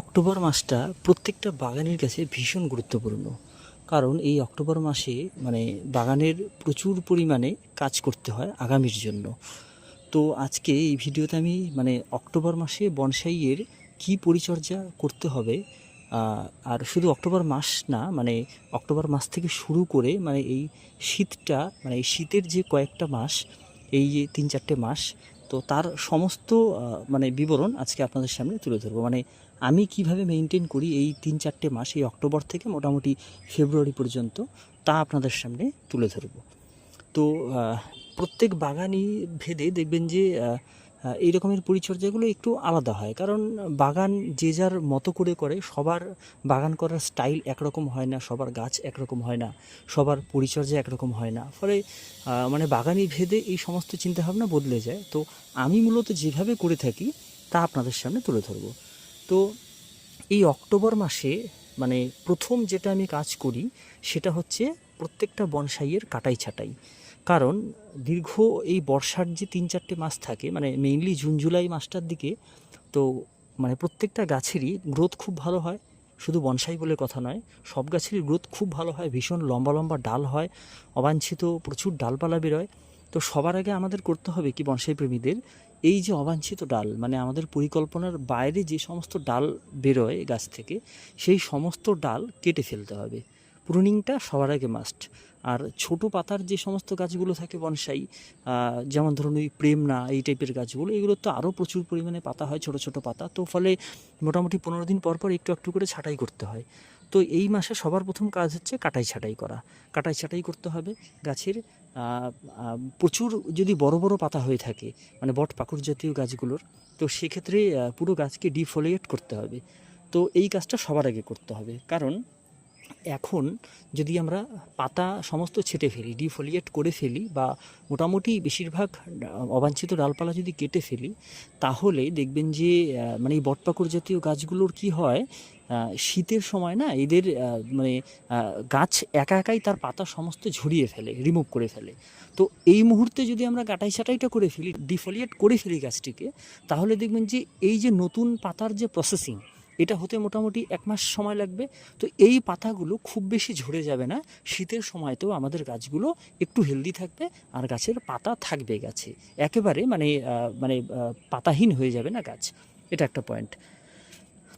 October মাসটা প্রত্যেকটা বাগানের কাছে ভীষণ গুরুত্বপূর্ণ। কারণ এই অক্টোবর মাসে মানে বাগানের প্রচুর পরিমাণে কাজ করতে হয় আগামীর জন্য। তো আজকে এই ভিডিওতে আমি মানে অক্টোবর মাসে বনসাইয়ের কি পরিচর্যা করতে হবে আর শুধু অক্টোবর মাস না মানে অক্টোবর মাস থেকে শুরু করে মানে এই শীতটা মানে এই শীতের যে কয়েকটা মাস, এই যে তিন চারটে মাস, তো তার সমস্ত মানে বিবরণ আজকে আপনাদের সামনে তুলে ধরবো। মানে আমি কীভাবে মেনটেন করি এই তিন চারটে মাস, এই অক্টোবর থেকে মোটামুটি ফেব্রুয়ারি পর্যন্ত, তা আপনাদের সামনে তুলে ধরবো। তো প্রত্যেক বাগানই ভেদে দেখবেন যে এই রকমের পরিচর্যাগুলো একটু আলাদা হয়। কারণ বাগান যে যার মতো করে করে, সবার বাগান করার স্টাইল একরকম হয় না, সবার গাছ একরকম হয় না, সবার পরিচর্যা একরকম হয় না। ফলে মানে বাগানি ভেদে এই সমস্ত চিন্তাভাবনা বদলে যায়। তো আমি মূলত যেভাবে করে থাকি, তা আপনাদের সামনে তুলে ধরবো। তো এই অক্টোবর মাসে মানে প্রথম যেটা আমি কাজ করি, সেটা হচ্ছে প্রত্যেকটা বনসাইয়ের কাটাই ছাটাই কারণ দীর্ঘ এই বর্ষার যে তিন চারটে মাস থাকে মানে মেইনলি জুন, জুলাই মাসটার দিকে, তো মানে প্রত্যেকটা গাছেরই গ্রোথ খুব ভালো হয়। শুধু বনসাই বলে কথা নয়, সব গাছেরই গ্রোথ খুব ভালো হয়, ভীষণ লম্বা লম্বা ডাল হয়, অবাঞ্ছিত প্রচুর ডালপালা বেরোয়। তো সবার আগে আমাদের করতে হবে কি বনসাই প্রেমীদের এই যে অবাঞ্ছিত ডাল মানে আমাদের পরিকল্পনার বাইরে যে সমস্ত ডাল বেরোয় গাছ থেকে, সেই সমস্ত ডাল কেটে ফেলতে হবে। প্রুনিংটা সবার আগে মাস্ট আর ছোট পাতার যে সমস্ত গাছগুলো থাকে বনসাই যেমন ধরুন ওই প্রেমনা, এই টাইপের গাছগুলো, এগুলো তো আরও প্রচুর পরিমাণে পাতা হয়, ছোট ছোট পাতা। তো ফলে মোটামুটি পনেরো দিন পর পর একটু একটু করে ছাঁটাই করতে হয়। তো এই মাসে সবার প্রথম কাজ হচ্ছে কাটাই ছাঁটাই করা। কাটাই ছাঁটাই করতে হবে গাছের প্রচুর যদি বড় বড় পাতা হয়ে থাকে মানে বট পাকুড় জাতীয় গাছগুলোর, তো সেক্ষেত্রে পুরো গাছকে ডিফলিয়েট করতে হবে। তো এই কাজটা সবার আগে করতে হবে। কারণ এখন যদি আমরা পাতা সমস্ত ছেটে ফেলি ডিফোলিয়েট করে ফেলি বা মোটামুটি বেশিরভাগ অবাঞ্ছিত ডালপালা যদি কেটে ফেলি, তাহলে দেখবেন যে মানে এই বটপাকড় জাতীয় গাছগুলোর কি হয় শীতের সময় না এদের মানে গাছ একা একাই তার পাতা সমস্ত ঝরিয়ে ফেলে রিমুভ করে ফেলে। তো এই মুহূর্তে যদি আমরা কাটাই ছাটাইটা করে ফেলি ডিফোলিয়েট করে ফেলি গাছটিকে, তাহলে দেখবেন যে এই যে নতুন পাতার যে প্রসেসিং এটা হতে মোটামুটি এক মাস সময় লাগবে। তো এই পাতাগুলো খুব বেশি ঝরে যাবে না। শীতের সময়তেও আমাদের গাছগুলো একটু হেলদি থাকবে আর গাছের পাতা থাকবে গাছে। একেবারে মানে মানে পাতাহীন হয়ে যাবে না গাছ। এটা একটা পয়েন্ট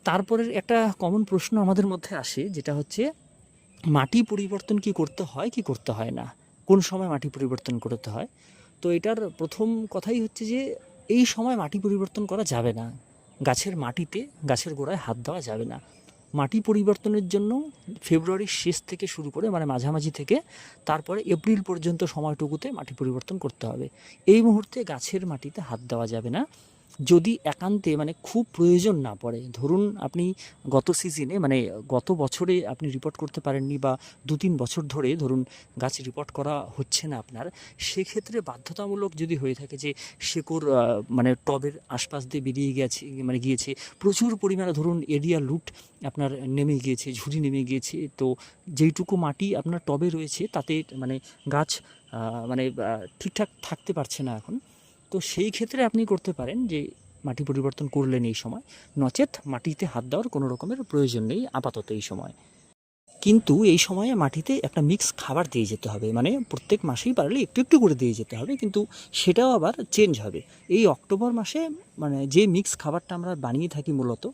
তারপরের একটা কমন প্রশ্ন আমাদের মধ্যে আসে, যেটা হচ্ছে, মাটি পরিবর্তন কি করতে হয়, কি করতে হয় না? কোন সময় মাটি পরিবর্তন করতে হয়? তো এটার প্রথম কথাই হচ্ছে যে, এই সময় মাটি পরিবর্তন করা যাবে না। গাছের মাটিতে, গাছের গোড়ায় হাত দেওয়া যাবে না। মাটি পরিবর্তনের জন্য ফেব্রুয়ারির শেষ থেকে শুরু করে মানে মাঝামাঝি থেকে, তারপরে এপ্রিল পর্যন্ত সময়টুকুতে মাটি পরিবর্তন করতে হবে। এই মুহূর্তে গাছের মাটিতে হাত দেওয়া যাবে না। যদি একান্তে মানে খুব প্রয়োজন না পড়ে, ধরুন আপনি গত সিজনে মানে গত বছরে আপনি রিপোর্ট করতে পারেননি বা দু তিন বছর ধরে ধরুন গাছ রিপোর্ট করা হচ্ছে না আপনার, সেক্ষেত্রে বাধ্যতামূলক যদি হয়ে থাকে যে শেকড় মানে টবের আশপাশ দিয়ে বেরিয়ে গেছে মানে গিয়েছে, প্রচুর পরিমাণে ধরুন এরিয়া লুট আপনার নেমে গিয়েছে, ঝুড়ি নেমে গিয়েছে, তো যেইটুকু মাটি আপনার টবে রয়েছে তাতে মানে গাছ মানে ঠিকঠাক থাকতে পারছে না এখন তো সেই ক্ষেত্রে আপনি করতে পারেন যে মাটি পরিবর্তন করলেন এই সময়। নচেত মাটিতে হাত দেওয়ার কোনো রকমের প্রয়োজন নেই আপাতত এই সময়। কিন্তু এই সময়ে মাটিতে একটা মিক্স খাবার দিয়ে যেতে হবে। মানে প্রত্যেক মাসেই পারলে একটু একটু করে দিয়ে যেতে হবে, কিন্তু সেটাও আবার চেঞ্জ হবে। এই অক্টোবর মাসে মানে যে মিক্স খাবারটা আমরা বানিয়ে থাকি মূলত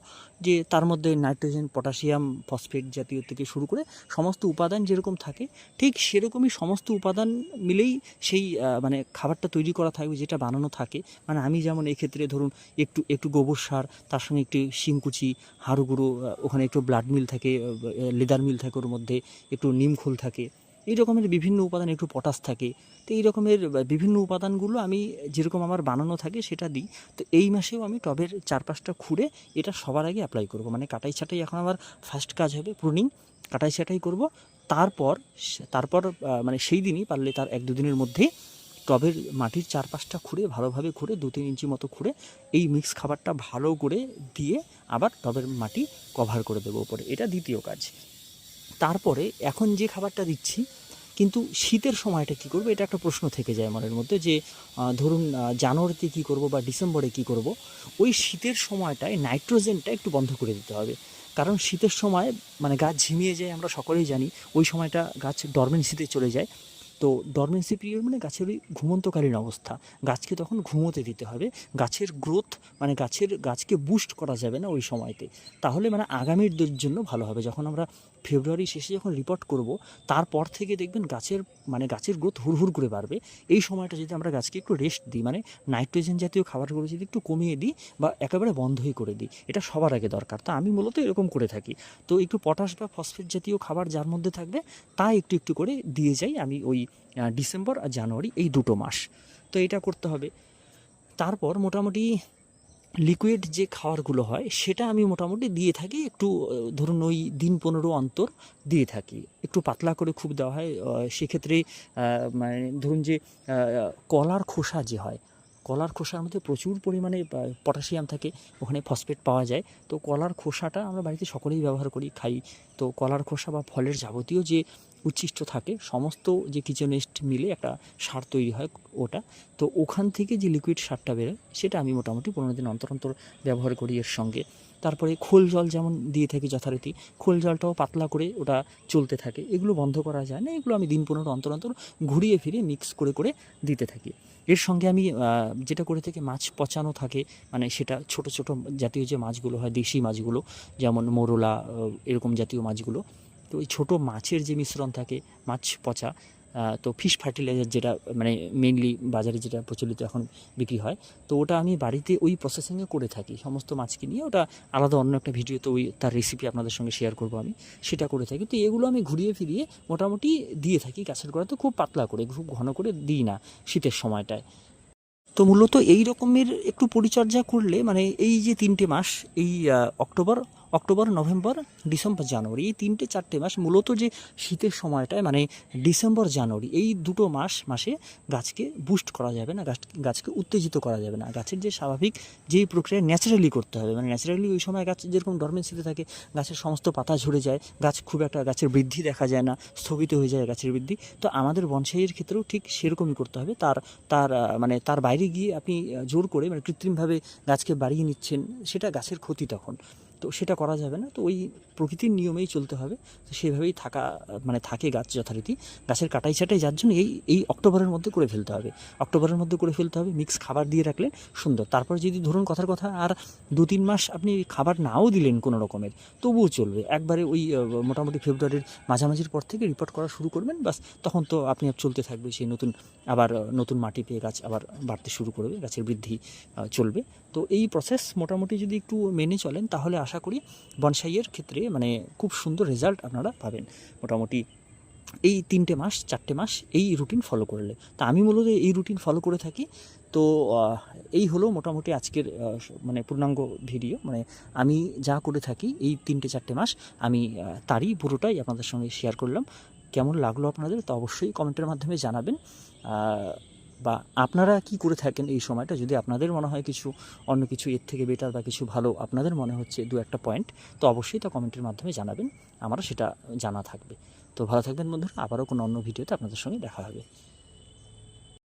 যে তার মধ্যে নাইট্রোজেন পটাশিয়াম ফসফেট জাতীয় থেকে শুরু করে সমস্ত উপাদান যেরকম থাকে ঠিক সেরকমই সমস্ত উপাদান মিলেই সেই মানে খাবারটা তৈরি করা থাকবে যেটা বানানো থাকে। মানে আমি যেমন এই ক্ষেত্রে ধরুন একটু একটু গোবর সার তার সঙ্গে একটু শিংকুচি হাড়ু গুঁড়ো আহ, ওখানে একটু ব্লাড মিল থাকে লেদার মিল থাকে ওর মধ্যে একটু নিমখোল থাকে। এই রকমের বিভিন্ন উপাদান, একটু পটাশ থাকে। তো এই রকমের বিভিন্ন উপাদানগুলো আমি যেরকম আমার বানানো থাকে সেটা দিই। তো এই মাসেও আমি টবের চারপাশটা খুঁড়ে এটা সবার আগে অ্যাপ্লাই করব। মানে কাটাই ছাটাই এখন আমার ফার্স্ট কাজ হবে প্রুনিং কাটাই ছাটাই করব। তারপর তারপর মানে সেই দিনই পারলে তার এক দুদিনের মধ্যে টবের মাটির চারপাশটা খুঁড়ে ভালোভাবে খুঁড়ে দু তিন ইঞ্চি মতো খুঁড়ে এই মিক্স খাবারটা ভালো করে দিয়ে আবার টবের মাটি কভার করে দেবো উপরে। এটা দ্বিতীয় কাজ। তারপরে এখন যে খাবারটা দিচ্ছি, কিন্তু শীতের সময়টা কি করব, এটা একটা প্রশ্ন থেকে যায় মনের মধ্যে যে ধরুন জানুয়ারিতে কি করব বা ডিসেম্বরে কি করব, ওই শীতের সময়টায় নাইট্রোজেনটা একটু বন্ধ করে দিতে হবে। কারণ শীতের সময় মানে গাছ ঝিমিয়ে যায়, আমরা সকলেই জানি, ওই সময়টা গাছ ডরমেন্সিতে চলে যায়। তো ডরমেন্সি পিরিয়ড মানে গাছের ওই ঘুমন্তকালীন অবস্থা। গাছকে তখন ঘুমোতে দিতে হবে। গাছের গ্রোথ মানে গাছের, গাছকে বুস্ট করা যাবে না ওই সময়তে। তাহলে মানে আগামীর জন্য ভালো হবে। যখন আমরা ফেব্রুয়ারি শেষে যখন রিপোর্ট করব, তারপর থেকে দেখবেন গাছের মানে গাছের গ্রোথ হুড়হুড় করে বাড়বে। এই সময়টা যদি আমরা গাছকে একটু রেস্ট দিই মানে নাইট্রোজেন জাতীয় খাবারগুলো যদি একটু কমিয়ে দিই বা একেবারে বন্ধই করে দিই, এটা সবার আগে দরকার। তো আমি মূলত এরকম করে থাকি। তো একটু পটাশ বা ফসফেট জাতীয় খাবার যার মধ্যে থাকবে, তা একটু একটু করে দিয়ে যাই। আমি ওই ডিসেম্বর আর জানুয়ারি এই দুটো মাস। তো এটা করতে হবে। তারপর মোটামুটি লিকুইড যে খাবারগুলো হয়, সেটা আমি মোটামুটি দিয়ে থাকি, একটু ধরুন ওই দিন পনেরো অন্তর দিয়ে থাকি। একটু পাতলা করে খুব দেওয়া হয় সেক্ষেত্রে মানে ধরুন যে কলার খোসা যে হয়, কলার খোসার মধ্যে প্রচুর পরিমাণে পটাশিয়াম থাকে, ওখানে ফসফেট পাওয়া যায়। তো কলার খোসাটা আমরা বাড়িতে সকলেই ব্যবহার করি, খাই। তো কলার খোসা বা ফলের যাবতীয় যে উচ্ছিষ্ট থাকে, সমস্ত যে কিচেনেস্ট মিলে একটা সার তৈরি হয় ওটা। তো ওখান থেকে যে লিকুইড সারটা বেরোয়, সেটা আমি মোটামুটি পনেরো দিন অন্তর অন্তর ব্যবহার করি এর সঙ্গে। তারপরে খোল জল যেমন দিয়ে থাকি যথারীতি, খোল জলটাও পাতলা করে ওটা চলতে থাকে। এগুলো বন্ধ করা যায় না, এগুলো আমি দিন পনেরো অন্তর অন্তর ঘুরিয়ে ফিরিয়ে মিক্স করে করে দিতে থাকি। এর সঙ্গে আমি যেটা করে থাকি মাছ পচানো থাকে মানে সেটা ছোট ছোট জাতীয় যে মাছগুলো হয়, দেশি মাছগুলো, যেমন মোরলা এরকম জাতীয় মাছগুলো তো ওই ছোটো মাছের যে মিশ্রণ থাকে, মাছ পচা তো ফিশ ফার্টিলাইজার যেটা মানে মেইনলি বাজারে যেটা প্রচলিত এখন বিক্রি হয়, তো ওটা আমি বাড়িতে ওই প্রসেসিংয়ে করে থাকি। সমস্ত মাছকে নিয়ে ওটা আলাদা অন্য একটা ভিডিওতে ওই তার রেসিপি আপনাদের সঙ্গে শেয়ার করব আমি, সেটা করে থাকি। তো এগুলো আমি ঘুরিয়ে ফিরিয়ে মোটামুটি দিয়ে থাকি। গাছের গোড়াতে খুব পাতলা করে, খুব ঘন করে দিই না শীতের সময়টায়। তো মূলত এই রকমের একটু পরিচর্যা করলে মানে এই যে তিনটে মাস, এই October October, November, December, January এই তিনটে চারটে মাস মূলত যে শীতের সময়টায় মানে ডিসেম্বর, জানুয়ারি এই দুটো মাস, মাসে গাছকে বুস্ট করা যাবে না, গাছ গাছকে উত্তেজিত করা যাবে না। গাছের যে স্বাভাবিক যেই প্রক্রিয়া ন্যাচারালি করতে হবে। মানে ন্যাচারালি ওই সময় গাছ যেরকম ডরমেন্সিতে থাকে, গাছের সমস্ত পাতা ঝরে যায়, গাছ খুব একটা গাছের বৃদ্ধি দেখা যায় না স্থগিত হয়ে যায় গাছের বৃদ্ধি। তো আমাদের বনসাইয়ের ক্ষেত্রেও ঠিক সেরকমই করতে হবে। তার তার মানে তার বাইরে গিয়ে আপনি জোর করে মানে কৃত্রিমভাবে গাছকে বাড়িয়ে নিচ্ছেন, সেটা গাছের ক্ষতি তখন। তো সেটা করা যাবে না। তো ওই প্রকৃতির নিয়মেই চলতে হবে। তো সেভাবেই থাকা মানে থাকে গাছ যথারীতি। গাছের কাটাই ছাটাই যার জন্য এই এই অক্টোবরের মধ্যে করে ফেলতে হবে। অক্টোবরের মধ্যে করে ফেলতে হবে মিক্স খাবার দিয়ে রাখলে সুন্দর। তারপর যদি ধরুন কথার কথা, আর দু তিন মাস আপনি খাবার নাও দিলেন কোনো রকমের, তবুও চলবে। একবারে ওই মোটামুটি ফেব্রুয়ারির মাঝামাঝির পর থেকে রিপোর্ট করা শুরু করবেন বাস তখন তো আপনি আপ চলতে থাকবে সেই নতুন, আবার নতুন মাটি পেয়ে গাছ আবার বাড়তে শুরু করবে, গাছের বৃদ্ধি চলবে। তো এই প্রসেস মোটামুটি যদি একটু মেনে চলেন, তাহলে আশা করি বনসাইয়ের ক্ষেত্রে মানে খুব সুন্দর রেজাল্ট আপনারা পাবেন। মোটামুটি এই তিনটে মাস, চারটে মাস এই রুটিন ফলো করলে। তা আমি মূলত এই রুটিন ফলো করে থাকি। তো এই হলো মোটামুটি আজকের মানে পূর্ণাঙ্গ ভিডিও মানে আমি যা করে থাকি এই তিনটে, চারটে মাস, আমি তারই পুরোটাই আপনাদের সঙ্গে শেয়ার করলাম। কেমন লাগল আপনাদের তো অবশ্যই কমেন্টের মাধ্যমে জানাবেন। বা আপনারা কি করে থাকেন এই সময়টা? যদি আপনাদের মনে হয় কিছু, অন্য কিছু এর থেকে বেটার বা কিছু ভালো আপনাদের মনে হচ্ছে দু একটা পয়েন্ট তো অবশ্যই তা কমেন্টের মাধ্যমে জানাবেন। আমারও সেটা জানা থাকবে। তো ভালো থাকবেন বন্ধুরা, আবারও কোনো অন্য ভিডিওতে আপনাদের সঙ্গে দেখা হবে।